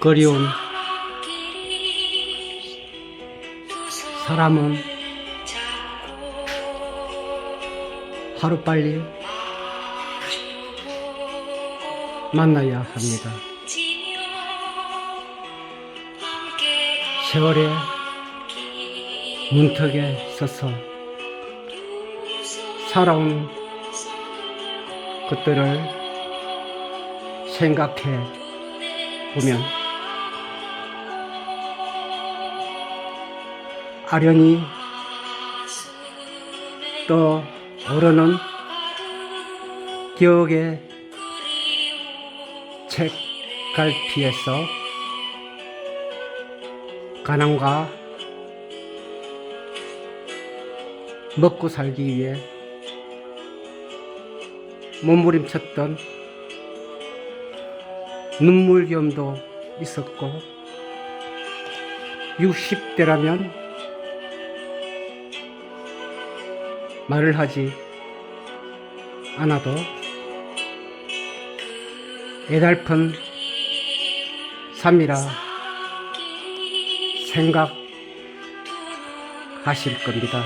그리운 사람은 하루빨리 만나야 합니다. 세월의 문턱에 서서 살아온 것들을 생각해 보면 아련히 떠오르는 기억의 책갈피에서 가난과 먹고 살기 위해 몸부림쳤던 눈물겸도 있었고 60대라면 말을 하지 않아도 애달픈 삶이라 생각하실 겁니다.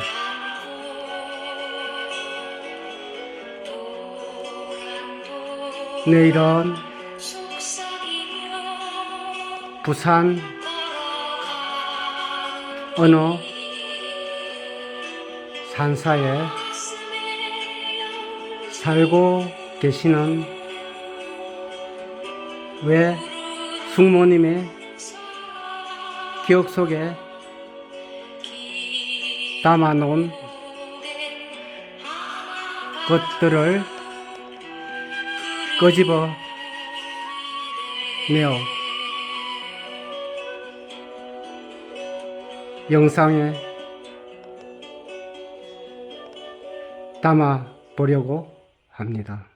내일은 부산 어느 산사에 살고 계시는 왜 숙모님의 기억 속에 담아놓은 것들을 끄집어 내어 영상에 담아 보려고 합니다.